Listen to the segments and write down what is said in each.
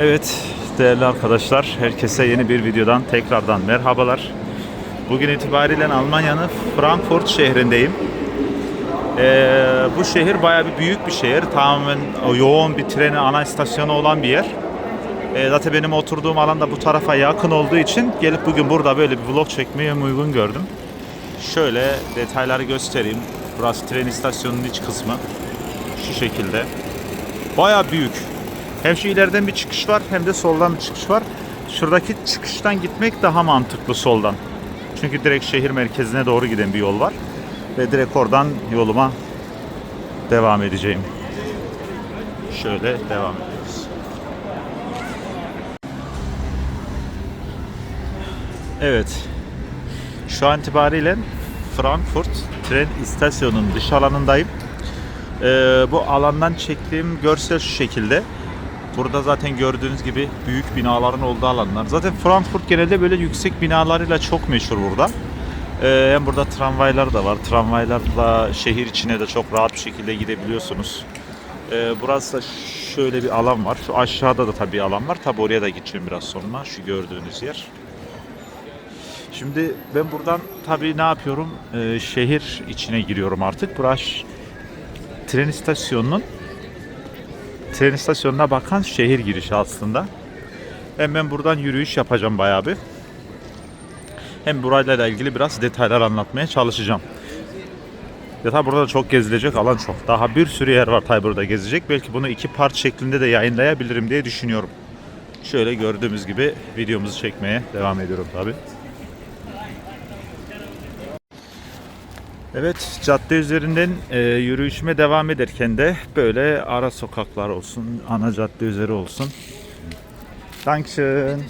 Evet değerli arkadaşlar herkese yeni bir videodan tekrardan merhabalar. Bugün itibariyle Almanya'nın Frankfurt şehrindeyim. Ee, bu şehir bayağı bir büyük bir şehir. Tamamen yoğun bir treni ana istasyonu olan bir yer. Ee, zaten benim oturduğum alan da bu tarafa yakın olduğu için gelip bugün burada böyle bir vlog çekmeye uygun gördüm. Şöyle detayları göstereyim. Burası tren istasyonunun iç kısmı. Şu şekilde. Bayağı büyük. Hem şu ileriden bir çıkış var hem de soldan bir çıkış var. Şuradaki çıkıştan gitmek daha mantıklı soldan. Çünkü direkt şehir merkezine doğru giden bir yol var. Ve direkt oradan yoluma devam edeceğim. Şöyle devam ediyoruz. Evet. Şu an itibariyle Frankfurt tren istasyonunun dış alanındayım. Ee, bu alandan çektiğim görsel şu şekilde. Burada zaten gördüğünüz gibi büyük binaların olduğu alanlar. Zaten Frankfurt genelde böyle yüksek binalarıyla çok meşhur burada. Ee, hem burada tramvaylar da var. Tramvaylarla şehir içine de çok rahat bir şekilde gidebiliyorsunuz. Ee, burası da şöyle bir alan var. Şu aşağıda da tabii alan var. Tabii oraya da gideceğim biraz sonra. Şu gördüğünüz yer. Şimdi ben buradan tabii ne yapıyorum? Ee, şehir içine giriyorum artık. Burası tren istasyonunun tren istasyonuna bakan şehir girişi aslında. Hem ben buradan yürüyüş yapacağım bayağı bir. Hem burayla ilgili biraz detaylar anlatmaya çalışacağım. Ya tabi burada da çok gezilecek alan çok. Daha bir sürü yer var tabi burada gezecek. Belki bunu iki part şeklinde de yayınlayabilirim diye düşünüyorum. Şöyle gördüğümüz gibi videomuzu çekmeye devam ediyorum tabi. Evet, cadde üzerinden e, yürüyüşüme devam ederken de böyle ara sokaklar olsun, ana cadde üzeri olsun. Dankeschön.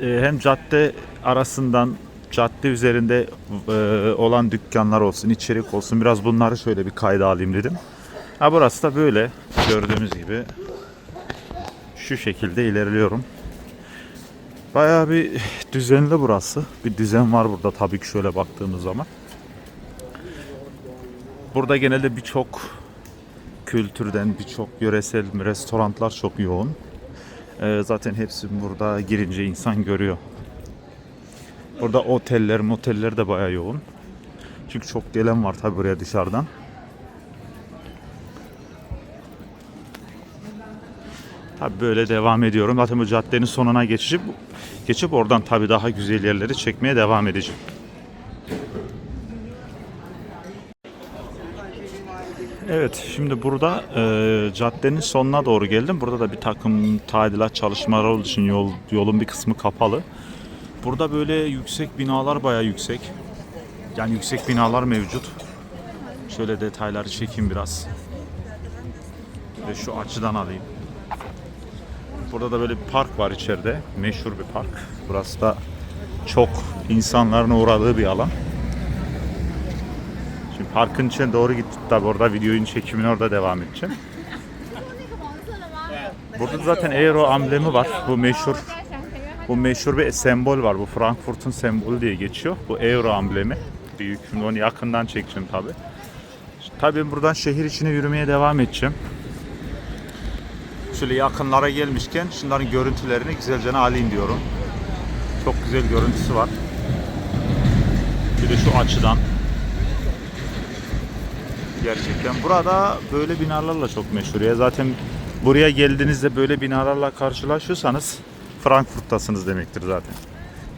E, hem cadde arasından cadde üzerinde e, olan dükkanlar olsun, içerik olsun. Biraz bunları şöyle bir kayda alayım dedim. Ha burası da böyle gördüğünüz gibi şu şekilde ilerliyorum. Bayağı bir düzenli burası. Bir düzen var burada tabii ki şöyle baktığımız zaman. Burada genelde birçok kültürden, birçok yöresel restoranlar çok yoğun. Ee, zaten hepsi burada girince insan görüyor. Burada oteller, moteller de bayağı yoğun. Çünkü çok gelen var tabii buraya dışarıdan. Tabii böyle devam ediyorum. Zaten bu caddenin sonuna geçip geçip oradan tabii daha güzel yerleri çekmeye devam edeceğim. Evet şimdi burada e, caddenin sonuna doğru geldim. Burada da bir takım tadilat çalışmaları olduğu için yol, yolun bir kısmı kapalı. Burada böyle yüksek binalar bayağı yüksek. Yani yüksek binalar mevcut. Şöyle detayları çekeyim biraz. Ve şu açıdan alayım. Burada da böyle bir park var içeride. Meşhur bir park. Burası da çok insanların uğradığı bir alan. Şimdi parkın içine doğru gittik tabi orada videonun çekimine orada devam edeceğim. Burada zaten Euro amblemi var. Bu meşhur bu meşhur bir sembol var. Bu Frankfurt'un sembolü diye geçiyor. Bu Euro amblemi. Büyük. Şimdi onu yakından çekeceğim tabi. Tabii buradan şehir içine yürümeye devam edeceğim. Şöyle yakınlara gelmişken şunların görüntülerini güzelce alayım diyorum. Çok güzel görüntüsü var. Bir de şu açıdan. Gerçekten burada böyle binalarla çok meşhur ya. Zaten buraya geldiğinizde böyle binalarla karşılaşıyorsanız Frankfurt'tasınız demektir zaten.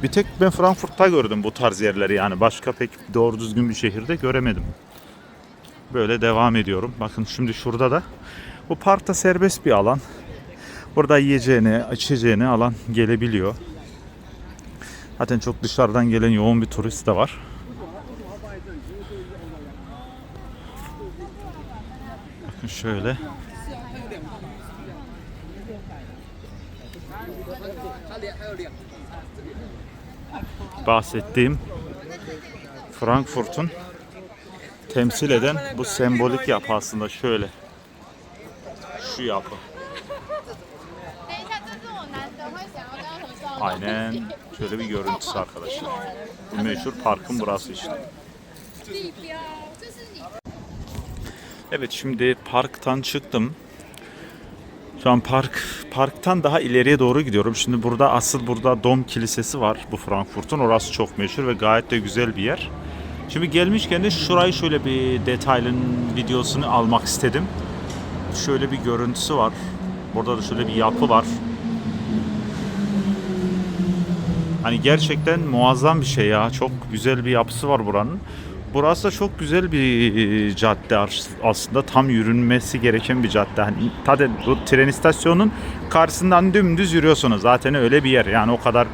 Bir tek ben Frankfurt'ta gördüm bu tarz yerleri yani. Başka pek doğru düzgün bir şehirde göremedim. Böyle devam ediyorum. Bakın şimdi şurada da bu parkta serbest bir alan. Burada yiyeceğini, içeceğini alan gelebiliyor. Zaten çok dışarıdan gelen yoğun bir turist de var. Bakın şöyle. Bahsettiğim Frankfurt'un temsil eden bu sembolik yapı aslında şöyle şu. Aynen şöyle bir görüntüsü arkadaşlar. Bu meşhur parkın burası işte. Evet şimdi parktan çıktım. Şu an park parktan daha ileriye doğru gidiyorum. Şimdi burada asıl burada Dom Kilisesi var bu Frankfurt'un. Orası çok meşhur ve gayet de güzel bir yer. Şimdi gelmişken de şurayı şöyle bir detaylın videosunu almak istedim. Şöyle bir görüntüsü var. Burada da şöyle bir yapı var. Hani gerçekten muazzam bir şey ya. Çok güzel bir yapısı var buranın. Burası da çok güzel bir cadde as- aslında. Tam yürünmesi gereken bir cadde. Hani tabii bu tren istasyonunun karşısından dümdüz yürüyorsunuz. Zaten öyle bir yer. Yani o kadar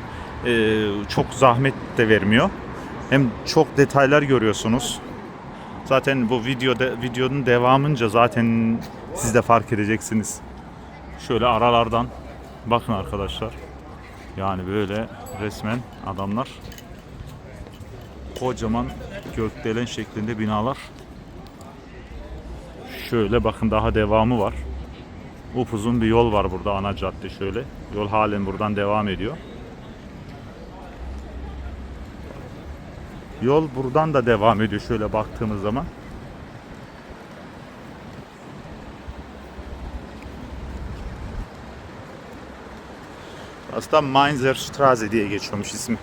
e, çok zahmet de vermiyor. Hem çok detaylar görüyorsunuz. Zaten bu videoda videonun devamınca zaten siz de fark edeceksiniz. Şöyle aralardan bakın arkadaşlar. Yani böyle resmen adamlar kocaman gökdelen şeklinde binalar. Şöyle bakın daha devamı var. Upuzun bir yol var burada ana cadde şöyle. Yol halen buradan devam ediyor. Yol buradan da devam ediyor şöyle baktığımız zaman. Aslında Mainzer Straße diye geçiyormuş ismi.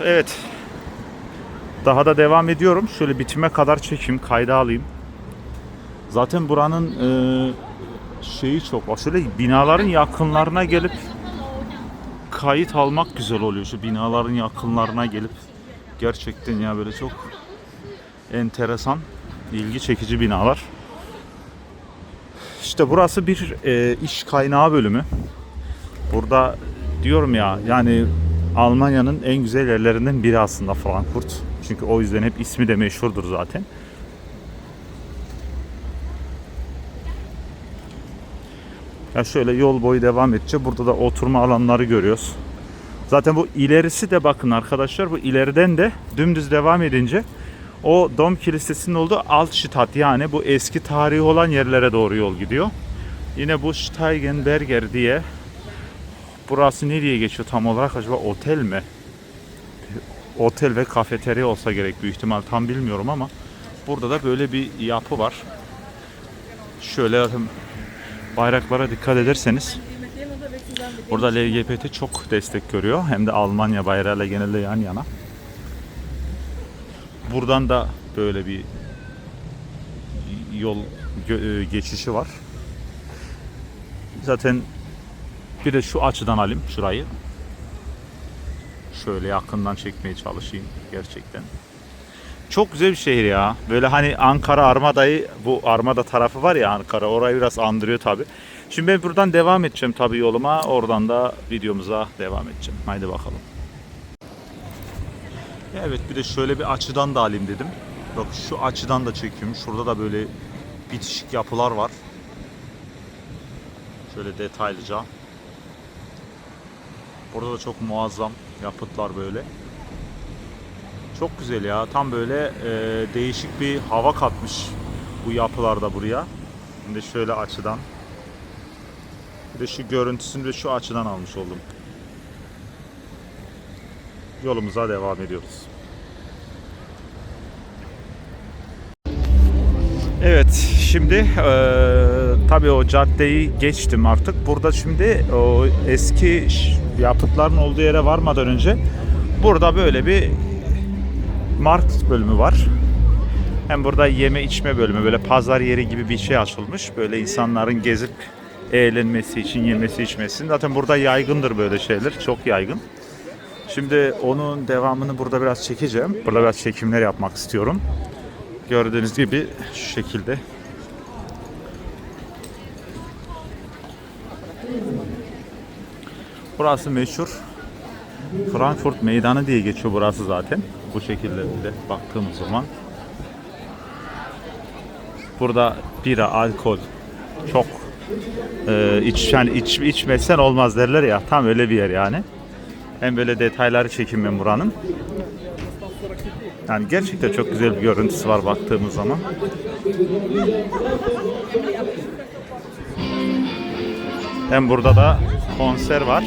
Evet. Daha da devam ediyorum. Şöyle bitime kadar çekeyim, kayda alayım. Zaten buranın e, şeyi çok var. Şöyle binaların yakınlarına gelip kayıt almak güzel oluyor. Şu binaların yakınlarına gelip gerçekten ya böyle çok enteresan, ilgi çekici binalar. İşte burası bir e, iş kaynağı bölümü. Burada diyorum ya yani Almanya'nın en güzel yerlerinden biri aslında Frankfurt. Çünkü o yüzden hep ismi de meşhurdur zaten. Ya şöyle yol boyu devam edince burada da oturma alanları görüyoruz. Zaten bu ilerisi de bakın arkadaşlar bu ileriden de dümdüz devam edince o Dom Kilisesi'nin olduğu Altstadt yani bu eski tarihi olan yerlere doğru yol gidiyor. Yine bu Steigenberger diye burası nereye geçiyor tam olarak acaba otel mi? Otel ve kafeterya olsa gerek büyük ihtimal tam bilmiyorum ama burada da böyle bir yapı var. Şöyle bayraklara dikkat ederseniz burada LGBT çok destek görüyor. Hem de Almanya bayrağıyla genelde yan yana. Buradan da böyle bir yol e, geçişi var. Zaten bir de şu açıdan alayım şurayı. Şöyle yakından çekmeye çalışayım gerçekten. Çok güzel bir şehir ya. Böyle hani Ankara Armada'yı bu Armada tarafı var ya Ankara orayı biraz andırıyor tabi. Şimdi ben buradan devam edeceğim tabi yoluma. Oradan da videomuza devam edeceğim. Haydi bakalım. Evet bir de şöyle bir açıdan da alayım dedim. Bak şu açıdan da çekiyorum. Şurada da böyle bitişik yapılar var. Şöyle detaylıca. Burada da çok muazzam yapıtlar böyle. Çok güzel ya. Tam böyle e, değişik bir hava katmış bu yapılar da buraya. Şimdi şöyle açıdan. Bir de şu görüntüsünü de şu açıdan almış oldum. Yolumuza devam ediyoruz. Evet, şimdi e, tabii o caddeyi geçtim artık. Burada şimdi o eski yapıtların olduğu yere varmadan önce burada böyle bir market bölümü var. Hem burada yeme içme bölümü böyle pazar yeri gibi bir şey açılmış. Böyle insanların gezip eğlenmesi için yemesi içmesi. Zaten burada yaygındır böyle şeyler. Çok yaygın. Şimdi onun devamını burada biraz çekeceğim. Burada biraz çekimler yapmak istiyorum. Gördüğünüz gibi şu şekilde. Burası meşhur. Frankfurt Meydanı diye geçiyor burası zaten. Bu şekilde bir de baktığımız zaman. Burada bira, alkol çok e, iç, yani iç, içmezsen olmaz derler ya. Tam öyle bir yer yani. Hem böyle detayları çekim ben buranın. Yani gerçekten çok güzel bir görüntüsü var baktığımız zaman. Hem burada da konser var.